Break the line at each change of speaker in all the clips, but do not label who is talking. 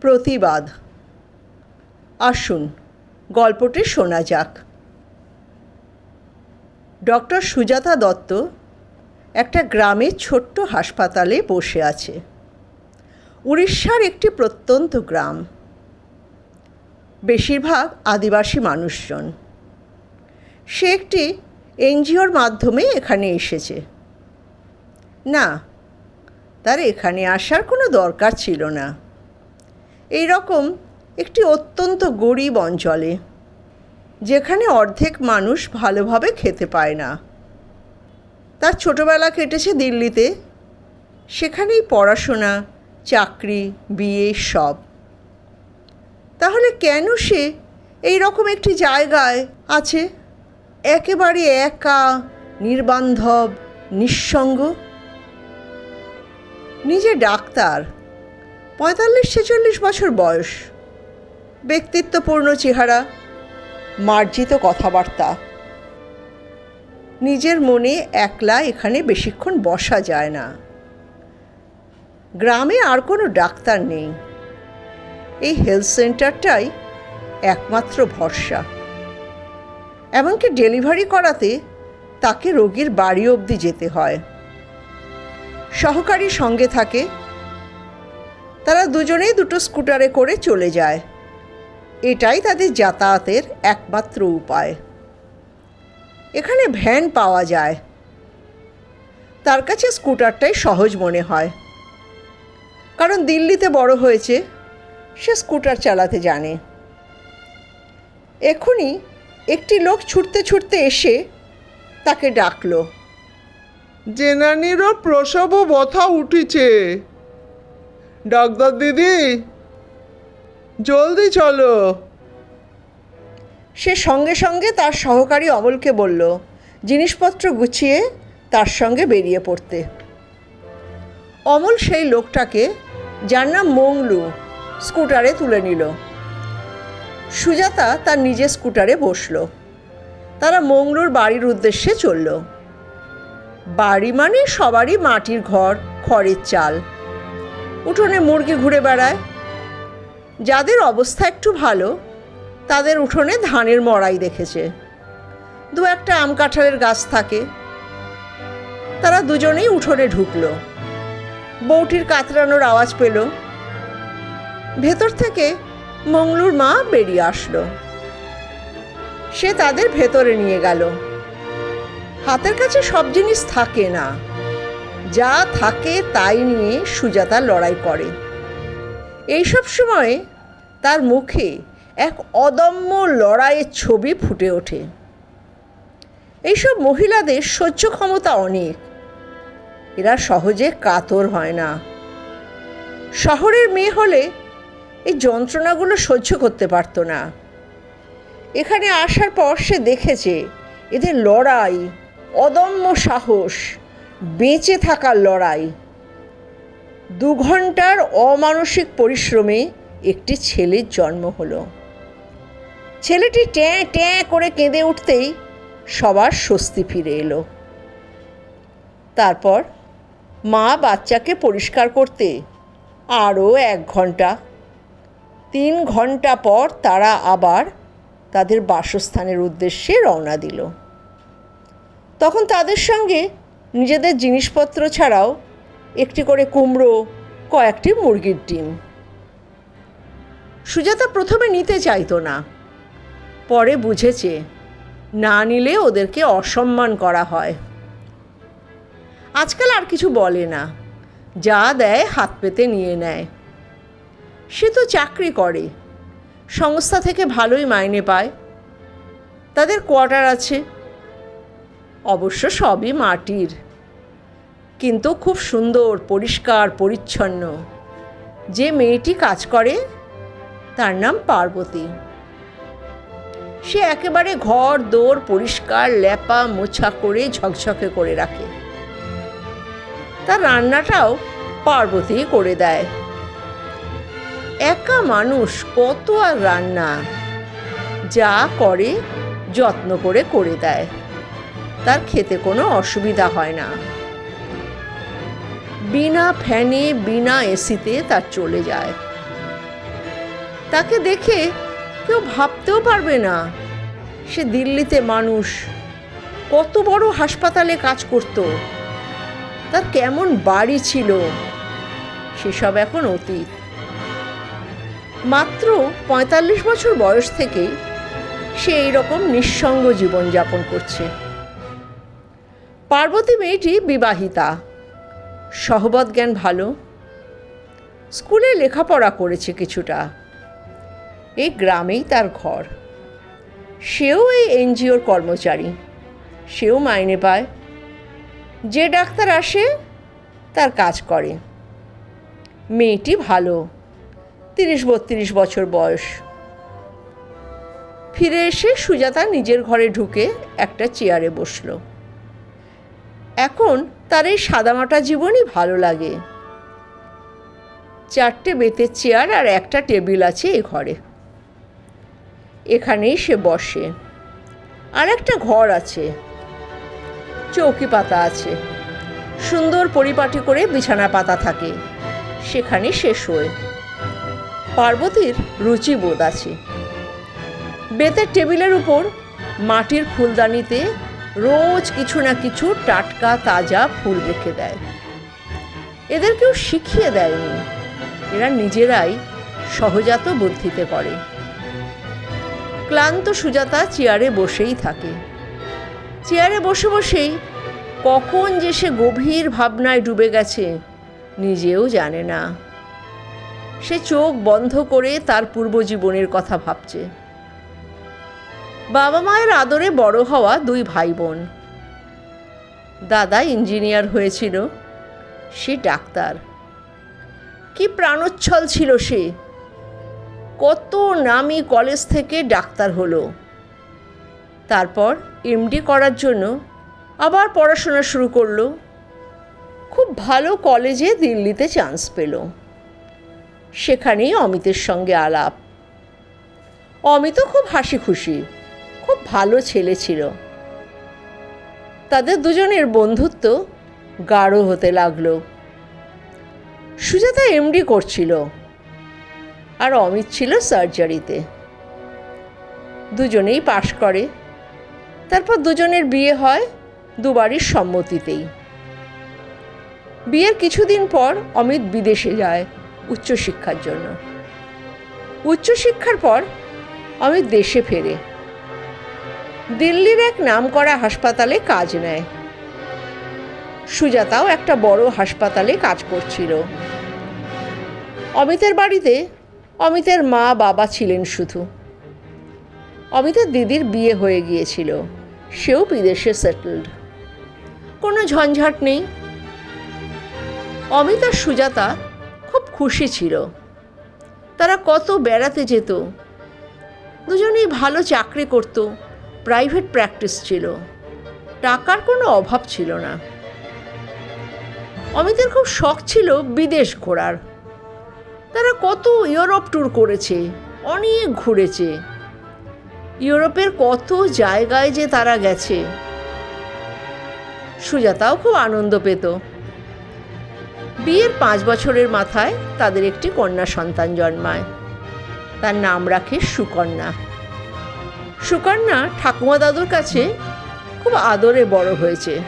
প্রতিবাদ। আসুন, গল্পটি শোনা যাক। ডক্টর সুজাতা দত্ত একটা গ্রামের ছোট্ট হাসপাতালে বসে আছে। উড়িষ্যার একটি প্রত্যন্ত গ্রাম। বেশিরভাগ আদিবাসী মানুষজন। সে একটি এনজিওর মাধ্যমে এখানে এসেছে। না, তার এখানে আসার কোনো দরকার ছিল না। এই রকম একটি অত্যন্ত গরিব অঞ্চলে, যেখানে অর্ধেক মানুষ ভালোভাবে খেতে পায় না। তার ছোটোবেলা কেটেছে দিল্লিতে, সেখানেই পড়াশোনা, চাকরি, বিয়ে সব। তাহলে কেন সে এই রকম একটি জায়গায় আছে? একেবারে একা, নির্বান্ধব, নিঃসঙ্গ? নিজে ডাক্তার পঁয়তাল্লিশ ছেচল্লিশ বছর বয়স। ব্যক্তিত্বপূর্ণ চেহারা, মার্জিত কথাবার্তা। নিজের মনে একলা এখানে বেশিক্ষণ বসা যায় না। গ্রামে আর কোনো ডাক্তার নেই। এই হেলথ সেন্টারটাই একমাত্র ভরসা। এমনকি ডেলিভারি করাতে তাকে রোগীর বাড়ি অবধি যেতে হয়। সহকারী সঙ্গে থাকে তারা দুজনেই দুটো স্কুটারে করে চলে যায়। এটাই তাদের যাতায়াতের একমাত্র উপায়। এখানে ভ্যান পাওয়া যায়। তার কাছে স্কুটারটাই সহজ মনে হয়। কারণ দিল্লিতে বড় হয়েছে, সে স্কুটার চালাতে জানে। এখনই একটি লোক ছুটতে ছুটতে এসে তাকে ডাকলো।
জেনানিরও প্রসব ব্যথা উঠিছে। ডাক্তার দিদি, জলদি চলো।
সে সঙ্গে সঙ্গে তার সহকারী অমলকে বলল, জিনিসপত্র গুছিয়ে তার সঙ্গে বেরিয়ে পড়তে। অমল সেই লোকটাকে যার নাম মংলু স্কুটারে তুলে নিল। সুজাতা তার নিজের স্কুটারে বসল। তারা মংলুর বাড়ির উদ্দেশ্যে চলল। বাড়ি মানে সবারই মাটির ঘর, খড়ের চাল। উঠোনে মুরগি ঘুরে বেড়ায়। যাদের অবস্থা একটু ভালো, তাদের উঠোনে ধানের মড়াই দেখেছে। দু একটা আম কাঁঠালের গাছ থাকে। তারা দুজনেই উঠোনে ঢুকলো। বউটির কাতরানোর আওয়াজ পেল। ভেতর থেকে মংলুর মা বেরিয়ে আসলো। সে তাদের ভেতরে নিয়ে গেল। হাতের কাছে সব জিনিস থাকে না। যা থাকে তাই নিয়ে সুজাতা লড়াই করে। এইসব সময়ে তার মুখে এক অদম্য লড়াইয়ের ছবি ফুটে ওঠে। এইসব মহিলাদের সহ্য ক্ষমতা অনেক। এরা সহজে কাতর হয় না। শহরের মেয়ে হলে এই যন্ত্রণাগুলো সহ্য করতে পারতো না। এখানে আসার পর সে দেখেছে এদের লড়াই অদম্য সাহস। বেঁচে থাকার লড়াই। দু ঘণ্টার অমানসিক পরিশ্রমে একটি ছেলের জন্ম হলো। ছেলেটি ট্যাঁ ট্যাঁ করে কেঁদে উঠতেই সবার স্বস্তি ফিরে এলো। তারপর মা বাচ্চাকে পরিষ্কার করতে আরও এক ঘণ্টা, তিন ঘণ্টা পর তারা আবার তাদের বাসস্থানের উদ্দেশ্যে রওনা দিল। তখন তাদের সঙ্গে নিজেদের জিনিসপত্র ছাড়াও একটি করে কুমড়ো, কয়েকটি মুরগির ডিম। সুজাতা প্রথমে নিতে চাইতো না। পরে বুঝেছে, না নিলে ওদেরকে অসম্মান করা হয়। আজকাল আর কিছু বলে না, যা দেয় হাত পেতে নিয়ে নেয়। সে তো চাকরি করে, সংস্থা থেকে ভালোই মাইনে পায়। তাদের কোয়ার্টার আছে অবশ্য সবই মাটির। কিন্তু খুব সুন্দর, পরিষ্কার, পরিচ্ছন্ন। যে মেয়েটি কাজ করে, তার নাম পার্বতী। সে একেবারে ঘর দৌড় পরিষ্কার ল্যাপা মোছা করে, ঝকঝকে করে রাখে। তার রান্নাটাও পার্বতী করে দেয়। একা মানুষ কত আর রান্না, যা করে, যত্ন করে করে দেয়। তার খেতে কোনো অসুবিধা হয় না। বিনা ফ্যানে, বিনা এসিতে তার চলে যায়। তাকে দেখে কেউ ভাবতেও পারবে না, সে দিল্লিতে মানুষ, কত বড় হাসপাতালে কাজ করত, তার কেমন বাড়ি ছিল, সেসব এখন অতীত। মাত্র পঁয়তাল্লিশ বছর বয়স থেকেই সে এইরকম নিঃসঙ্গ জীবনযাপন করছে। পার্বতী মেয়েটি বিবাহিতা। সহবত জ্ঞান ভালো। স্কুলে লেখাপড়া করেছে কিছুটা। এই গ্রামেই তার ঘর। সেও এই এনজিওর কর্মচারী। সেও মাইনে পায়। যে ডাক্তার আসে, তার কাজ করে। মেয়েটি ভালো। তিরিশ বত্রিশ বছর বয়স। ফিরে এসে সুজাতা নিজের ঘরে ঢুকে একটা চেয়ারে বসল। এখন তার এই সাদামাটা জীবনই ভালো লাগে। চারটে বেতের চেয়ার আর একটা টেবিল আছে এই ঘরে। এখানেই সে বসে। আর একটা ঘর আছে। চৌকি পাতা আছে। সুন্দর পরিপাটি করে বিছানা পাতা থাকে। সেখানে সে শোয়। পার্বতীর রুচিবোধ আছে। বেতের টেবিলের উপর মাটির ফুলদানিতে রোজ কিছু না কিছু টাটকা, তাজা ফুল রেখে দেয়। এদের কেউ শিখিয়ে দেয়নি। এরা নিজেরাই সহজাত বুদ্ধিতে করে। ক্লান্ত সুজাতা চেয়ারে বসেই থাকে। চেয়ারে বসে বসেই কখন যে সে গভীর ভাবনায় ডুবে গেছে, নিজেও জানে না। সে চোখ বন্ধ করে তার পূর্বজীবনের কথা ভাবছে। বাবা মায়ের আদরে বড় হওয়া দুই ভাই বোন দাদা ইঞ্জিনিয়ার হয়েছিল, সে ডাক্তার। কি প্রাণোচ্ছল ছিল সে। কত নামি কলেজ থেকে ডাক্তার হলো। তারপর এমডি করার জন্য আবার পড়াশোনা শুরু করল। খুব ভালো কলেজে দিল্লিতে চান্স পেল। সেখানেই অমিতের সঙ্গে আলাপ। অমিতও খুব হাসি খুশি খুব ভালো ছেলে ছিল। তাদের দুজনের বন্ধুত্ব গাঢ় হতে লাগল। সুজাতা এমডি করছিল আর অমিত ছিল সার্জারিতে। দুজনেই পাশ করে। তারপর দুজনের বিয়ে হয় দুবারই সম্মতিতেই। বিয়ের কিছুদিন পর অমিত বিদেশে যায় উচ্চশিক্ষার জন্য। উচ্চশিক্ষার পর অমিত দেশে ফেরে। দিল্লির এক নামকরা হাসপাতালে কাজ নেয়। সুজাতাও একটা বড় হাসপাতালে কাজ করছিল। অমিতের বাড়িতে অমিতের মা বাবা ছিলেন শুধু। অমিতের দিদির বিয়ে হয়ে গিয়েছিল। সেও বিদেশে সেটেলড কোনো ঝঞ্ঝাট নেই। অমিত আর সুজাতা খুব খুশি ছিল। তারা কত বেড়াতে যেত। দুজনেই ভালো চাকরি করত। প্রাইভেট প্র্যাকটিস ছিল। টাকার কোনো অভাব ছিল না। অমিতের খুব শখ ছিল বিদেশ ঘোরার। তারা কত ইউরোপ ট্যুর করেছে, অনেক ঘুরেছে। ইউরোপের কত জায়গায় যে তারা গেছে। সুজাতাও খুব আনন্দ পেত। বিয়ের পাঁচ বছরের মাথায় তাদের একটি কন্যা সন্তান জন্মায়। তার নাম রাখে সুকন্যা। সুকন্যা ঠাকুমা দাদুর কাছে খুব আদরে বড় হয়েছে।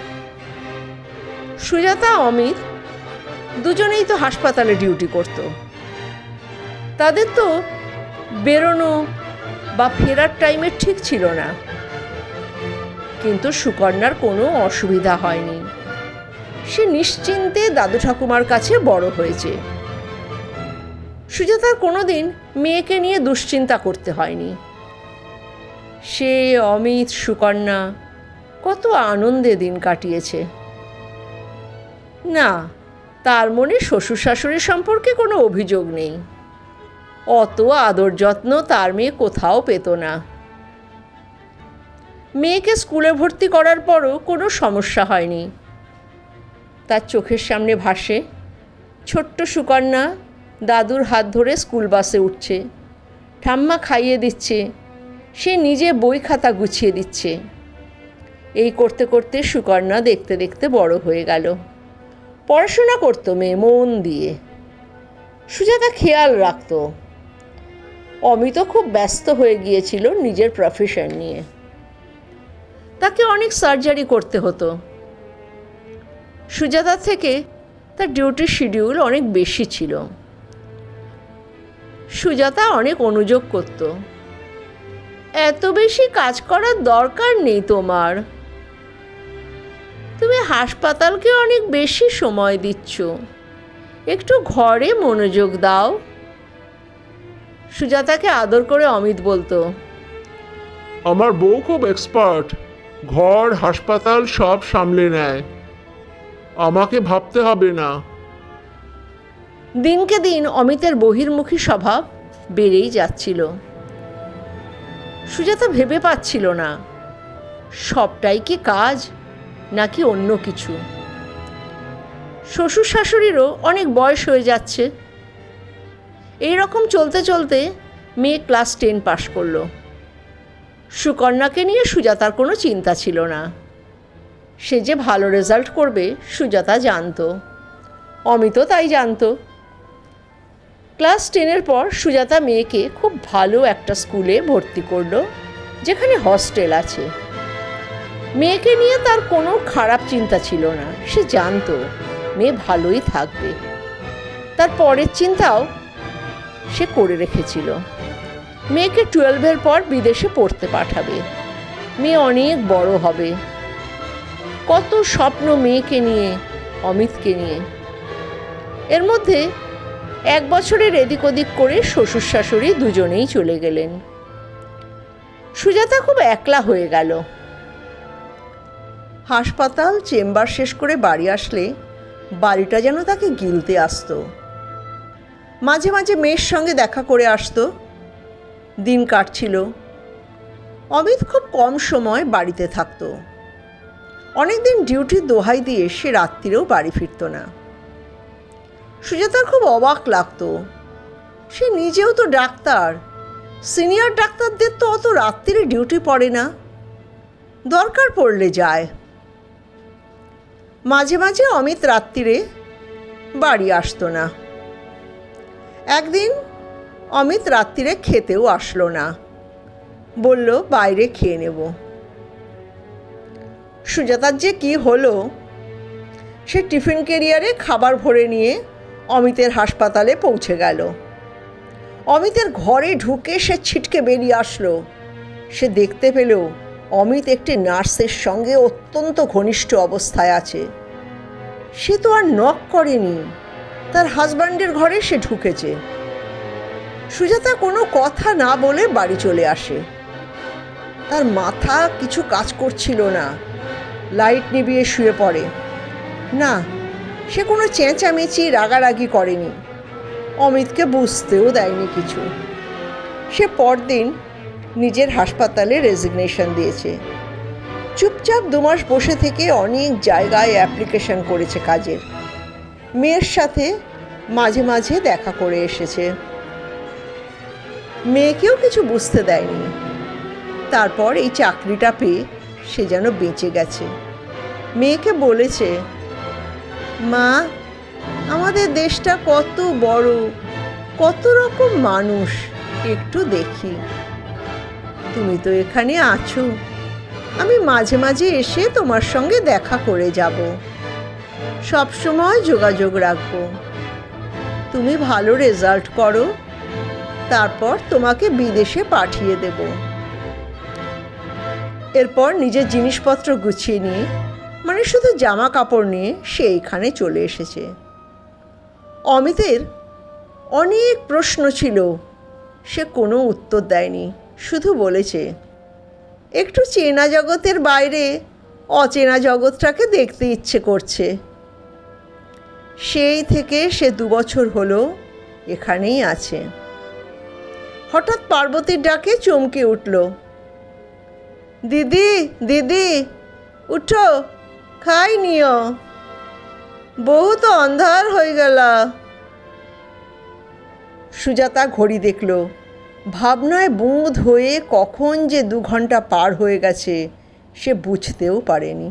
সুজাতা, অমিত দুজনেই তো হাসপাতালে ডিউটি করত। তাদের তো বেরোনো বা ফেরার টাইমে ঠিক ছিল না। কিন্তু সুকন্যার কোনো অসুবিধা হয়নি। সে নিশ্চিন্তে দাদু ঠাকুমার কাছে বড় হয়েছে। সুজাতার কোনোদিন মেয়েকে নিয়ে দুশ্চিন্তা করতে হয়নি। সে অমিত সুকন্যা, কত আনন্দে দিন কাটিয়েছে। না, তার মনে শ্বশুর শাশুড়ি সম্পর্কে কোনো অভিযোগ নেই। অত আদর যত্ন তার মেয়ে কোথাও পেত না। মেয়েকে স্কুলে ভর্তি করার পরও কোনো সমস্যা হয়নি। তার চোখের সামনে ভাসে, ছোট্ট সুকন্যা দাদুর হাত ধরে স্কুল বাসে উঠছে, ঠাম্মা খাইয়ে দিচ্ছে সে নিজে বই খাতা গুছিয়ে দিচ্ছে। এই করতে করতে সুকন্যা দেখতে দেখতে বড় হয়ে গেল। পড়াশোনা করতো মেয়ে মন দিয়ে। সুজাতা খেয়াল রাখতো। অমিত খুব ব্যস্ত হয়ে গিয়েছিল নিজের প্রফেশন নিয়ে। তাকে অনেক সার্জারি করতে হতো। সুজাতা থেকে তার ডিউটির শিডিউল অনেক বেশি ছিল। সুজাতা অনেক অনুযোগ করত। এত বেশি কাজ করার দরকার নেই তোমার। তুমি হাসপাতালকে অনেক বেশি সময় দিচ্ছ। একটু ঘরে মনোযোগ দাও। সুজাতাকে আদর করে অমিত বলতো
আমার বউ খুব এক্সপার্ট ঘর হাসপাতাল সব সামলে নেয়। আমাকে ভাবতে হবে না।
দিনকে দিন অমিতের বহির্মুখী স্বভাব বেড়েই যাচ্ছিল। সুজাতা ভেবে পাচ্ছিল না। সবটাই কি কাজ, নাকি অন্য কিছু? শ্বশুর শাশুড়িরও অনেক বয়স হয়ে যাচ্ছে। এই রকম চলতে চলতে মেয়ে ক্লাস টেন পাশ করল। সুকন্যাকে নিয়ে সুজাতার কোনো চিন্তা ছিল না। সে যে ভালো রেজাল্ট করবে, সুজাতা জানতো। অমিতও তাই জানতো। ক্লাস টেনের পর সুজাতা মেয়েকে খুব ভালো একটা স্কুলে ভর্তি করল, যেখানে হস্টেল আছে। মেয়েকে নিয়ে তার কোনো খারাপ চিন্তা ছিল না, সে জানতো মেয়ে ভালোই থাকবে। তার পরের চিন্তাও সে করে রেখেছিল। মেয়েকে টুয়েলভের পর বিদেশে পড়তে পাঠাবে। মেয়ে অনেক বড় হবে। কত স্বপ্ন মেয়েকে নিয়ে, অমিতকে নিয়ে। এর মধ্যে এক বছরের এদিক ওদিক করে শ্বশুর শাশুড়ি দুজনেই চলে গেলেন। সুজাতা খুব একলা হয়ে গেল। হাসপাতাল, চেম্বার শেষ করে বাড়ি আসলে বাড়িটা যেন তাকে গিলতে আসতো। মাঝে মাঝে মেয়ের সঙ্গে দেখা করে আসতো। দিন কাটছিল। অমিত খুব কম সময় বাড়িতে থাকতো। অনেকদিন ডিউটির দোহাই দিয়ে সে রাত্রিরেও বাড়ি ফিরতো না। সুজাতার খুব অবাক লাগতো। সে নিজেও তো ডাক্তার। সিনিয়র ডাক্তারদের তো অত রাত্রিরে ডিউটি পড়ে না। দরকার পড়লে যায়। মাঝে মাঝে অমিত রাত্রিরে বাড়ি আসতো না। একদিন অমিত রাত্রিরে খেতেও আসলো না। বলল, বাইরে খেয়ে নেব। সুজাতার যে কি হলো, সে টিফিন কেরিয়ারে খাবার ভরে নিয়ে অমিতের হাসপাতালে পৌঁছে গেল। অমিতের ঘরে ঢুকে সে ছিটকে বেরিয়ে আসলো। সে দেখতে পেল অমিত একটি নার্সের সঙ্গে অত্যন্ত ঘনিষ্ঠ অবস্থায় আছে। সে তো আর নক করেনি। তার হাজব্যান্ডের ঘরে সে ঢুকেছে। সুজাতা কোনো কথা না বলে বাড়ি চলে আসে। তার মাথা কিছু কাজ করছিল না। লাইট নিভিয়ে শুয়ে পড়ে। না সে কোনো চেঁচামেচি, রাগারাগি করেনি। অমিতকে বুঝতেও দেয়নি কিছু। সে পরদিন নিজের হাসপাতালে রেজিগনেশন দিয়েছে। চুপচাপ দুমাস বসে থেকে অনেক জায়গায় অ্যাপ্লিকেশন করেছে কাজের। মেয়ের সাথে মাঝে মাঝে দেখা করে এসেছে। মেয়েকেও কিছু বুঝতে দেয়নি। তারপর এই চাকরিটা পেয়ে সে যেন বেঁচে গেছে। মেয়েকে বলেছে মা, আমাদের দেশটা কত বড়, কত রকম মানুষ, একটু দেখি। তুমি তো এখানে আছো, আমি মাঝে মাঝে এসে তোমার সঙ্গে দেখা করে যাব। সব সময় যোগাযোগ রাখব। তুমি ভালো রেজাল্ট করো, তারপর তোমাকে বিদেশে পাঠিয়ে দেব। এরপর নিজের জিনিসপত্র গুছিয়ে নিয়ে মানে শুধু জামা কাপড় নিয়ে সে এইখানে চলে এসেছে। অমিতের অনেক প্রশ্ন ছিল। সে কোনো উত্তর দেয়নি, শুধু বলেছে, একটু চেনা জগতের বাইরে অচেনা জগৎটাকে দেখতে ইচ্ছে করছে। সেই থেকে সে দুবছর হলো এখানেই আছে। হঠাৎ পার্বতীর ডাকে চমকে উঠল, দিদি দিদি, উঠো। খাই নিও। বহু তো অন্ধার হয়ে গেল। সুজাতা ঘড়ি দেখল। ভাবনায় বুঁদ হয়ে কখন যে দু ঘণ্টা পার হয়ে গেছে, সে বুঝতেও পারেনি।